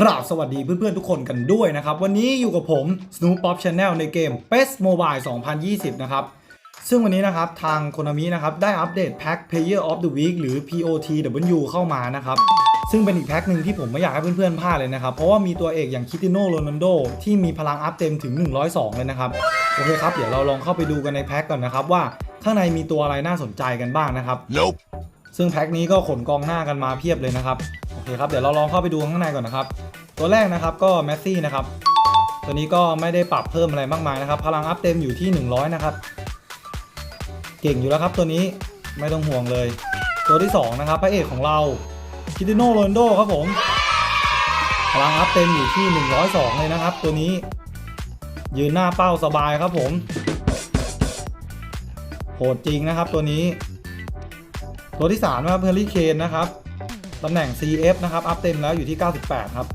กราบสวัสดีเพื่อนๆทุกคนกันด้วยนะครับ วันนี้อยู่กับผม Snoop Pop Channel ในเกม PES Mobile 2020 นะครับ ซึ่งวันนี้นะครับทางโคนามินะครับ ได้อัปเดตแพ็ค Player of the Week หรือ POTW เข้ามานะครับ ซึ่งเป็นอีกแพ็คหนึ่งที่ผมไม่อยากให้เพื่อนๆพลาดเลยนะครับ เพราะว่ามีตัวเอกอย่างคิติโนโรนัลโดที่มีพลังอัพเต็มถึง 102 เลยนะครับ โอเคครับ เดี๋ยวเราลองเข้าไปดูกันในแพ็คก่อนนะครับว่าข้างในมีตัวอะไรน่าสนใจกันบ้างนะครับ Nope. ซึ่งแพ็คนี้ก็ขนกองหน้ากันมาเพียบเลยนะครับโอ เคครับเดี๋ยวเราลองเข้าไปดูข้างในก่อนนะครับ ตัวแรกนะครับก็แมสซี่นะครับตัวนี้ก็ไม่ได้ปรับเพิ่มอะไรมากมายนะครับ พลังอัพเต็มอยู่ที่ 100 นะครับ เก่งอยู่แล้วครับตัวนี้ไม่ต้องห่วงเลย ตัวที่ 2 นะครับ พระเอกของเราคิติโนโรนโดครับผม พลังอัพเต็มอยู่ที่ 102 เลยนะครับ ตัวนี้ยืนหน้าเป้าสบายครับผมโหดจริงนะครับตัวนี้ ตัวที่3นะครับเพอร์ลี่เคนนะครับ ตำแหน่ง CF นะครับ อัพเต็มแล้วอยู่ที่ 98 ครับ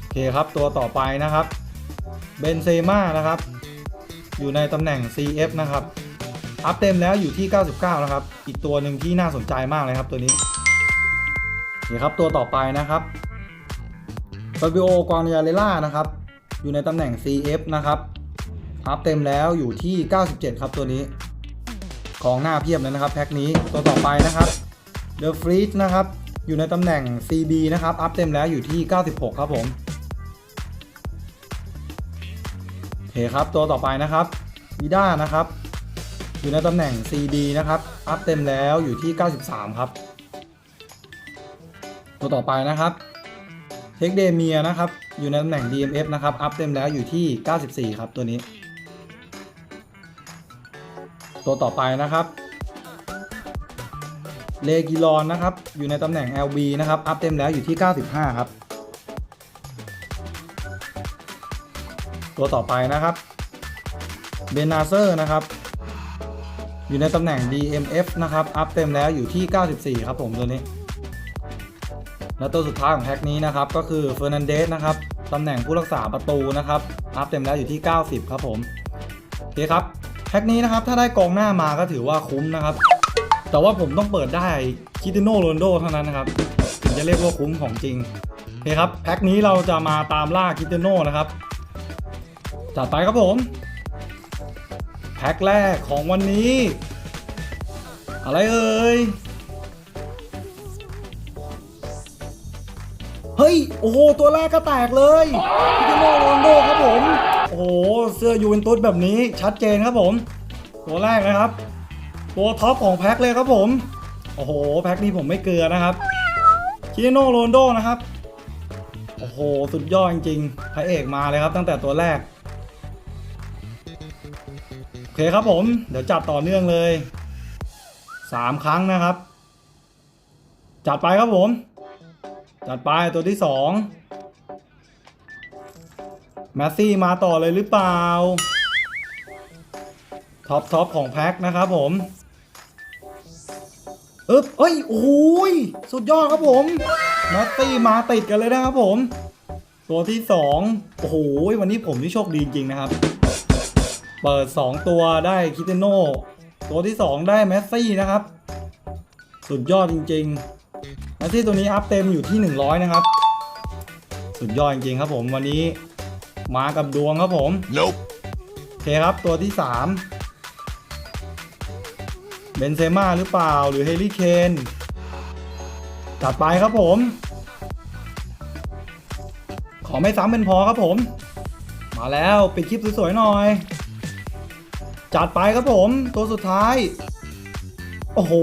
โอเคครับ ตัวต่อไปนะครับ เบนเซม่านะครับ อยู่ในตำแหน่ง CF นะครับ อัพเต็มแล้วอยู่ที่ 99 นะครับ อีกตัวหนึ่งที่น่าสนใจมากเลยครับตัวนี้โอเคครับตัวต่อไปนะครับฟาบิโอกวางยาเลล่านะครับ อยู่ในตำแหน่ง CF นะครับ อัพเต็มแล้วอยู่ที่ 97 ครับตัวนี้ ของหน้าเพียบเลยนะครับแพ็คนี้ตัวต่อไปนะครับ The f r e e z นะครับอยู่ในตำแหน่ง CB นะครับ อัพเต็มแล้วอยู่ที่ 96 ครับผมโอเคครับตัวต่อไปนะครับวิด้านะครับ อยู่ในตำแหน่ง CD นะครับ อัพเต็มแล้วอยู่ที่ 93 ครับ ตัวต่อไปนะครับเทคเดเมียนะครับ อยู่ในตำแหน่ง DMF นะครับ อัพเต็มแล้วอยู่ที่ 94 ครับตัวนี้ ตัวต่อไปนะครับเลกิลอนนะครับ อยู่ในตำแหน่ง LB นะครับ อัพเต็มแล้วอยู่ที่ 95 ครับ ตัวต่อไปนะครับเบนาเซอร์นะครับ อยู่ในตำแหน่ง DMF นะครับ อัพเต็มแล้วอยู่ที่ 94 ครับผมตัวนี้ และตัวสุดท้ายของแพ็คนี้นะครับ ก็คือเฟอร์นันเดสนะครับตำแหน่งผู้รักษาประตูนะครับ อัพเต็มแล้วอยู่ที่ 90 ครับผม โอเคครับ พ็คนี้นะครับ ถ้าได้กองหน้ามาก็ถือว่าคุ้มนะครับ แต่ว่าผมต้องเปิดได้คิติโนโรนโดเท่านั้นนะครับ ถึงจะเรียกว่าคุ้มของจริงโอเคครับ แพ็คนี้เราจะมาตามล่าคิติโนนะครับ จัดไปครับผม แพ็คแรกของวันนี้ อะไรเอ่ยเฮ้ย โอ้โห ตัวแรกก็แตกเลยพิทิโนโรนโดครับผม อ้โห เสื้อยูเวนตุสแบบนี้ชัดเจนครับผม ตัวแรกนะครับ ตัวท็อปของแพ็คเลยครับผม โอ้โห แพ็คนี้ผมไม่เกลือนะครับคิโนโรนโดนะครับ โอ้โห สุดยอดจริงๆพระเอกมาเลยครับตั้งแต่ตัวแรก โอเคครับผม เดี๋ยวจัดต่อเนื่องเลย 3 ครั้งนะครับ จัดไปครับผม จัดไปตัวที่สอง แมสซี่มาต่อเลยหรือเปล่า ท็อปท็อปของแพ็คนะครับผมอึ๊บเอ้ย โอ้ย สุดยอดครับผมแมสซี่มาติดกันเลยนะครับผม ตัวที่สองโอ้โห วันนี้ผมที่โชคดีจริงนะครับ เปิด 2 ตัวได้คิเตโนตัวที่ 2 ได้แมสซี่นะครับ สุดยอดจริงๆแมสซี่ตัวนี้อัพเต็มอยู่ที่ 100 นะครับ สุดยอดจริงๆครับผมวันนี้ มากับดวงครับผม Nope. โอเคครับตัวที่ 3 เบนเซม่าหรือเปล่าหรือเฮลิเคนจัดไปครับผม ขอไม่ซ้ำเป็นพอครับผม มาแล้วปิดคลิปสวยๆหน่อย จัดไปครับผม ตัวสุดท้าย โอ้โห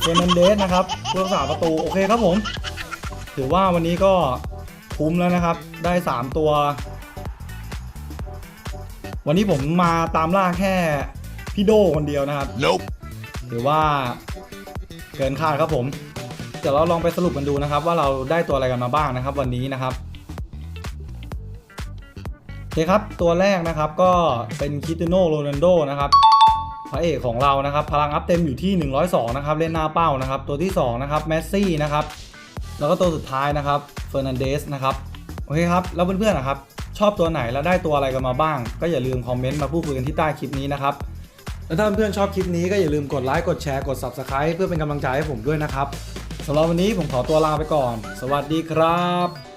เฟรนันเดสนะครับผู้รักษาประตู โอเคครับผม ถือว่าวันนี้ก็คุ้มแล้วนะครับ ได้ 3 ตัว วันนี้ผมมาตามล่าแค่พี่โดคนเดียวนะครับ Nope. ถือว่าเกินคาดครับผม เดี๋ยวเราลองไปสรุปกันดูนะครับ ว่าเราได้ตัวอะไรกันมาบ้างนะครับ วันนี้นะครับโอเคครับ ตัวแรกนะครับก็เป็นคิติโนโรนัลโดนะครับพระเอกของเรานะครับ พลังอัพเต็มอยู่ที่ 102 นะครับ เล่นหน้าเป้านะครับ ตัวที่ 2 นะครับแมสซี่นะครับ แล้วก็ตัวสุดท้ายนะครับเฟอร์นันเดสนะครับ โอเคครับ แล้วเพื่อนๆนะครับ ชอบตัวไหนแล้วได้ตัวอะไรกันมาบ้าง ก็อย่าลืมคอมเมนต์มาพูดคุยกันที่ใต้คลิปนี้นะครับและถ้าเพื่อนๆชอบคลิปนี้ก็อย่าลืมกดไลค์กดแชร์กด Subscribe เพื่อเป็นกำลังใจให้ผมด้วยนะครับสำหรับวันนี้ผมขอตัวลาไปก่อน สวัสดีครับ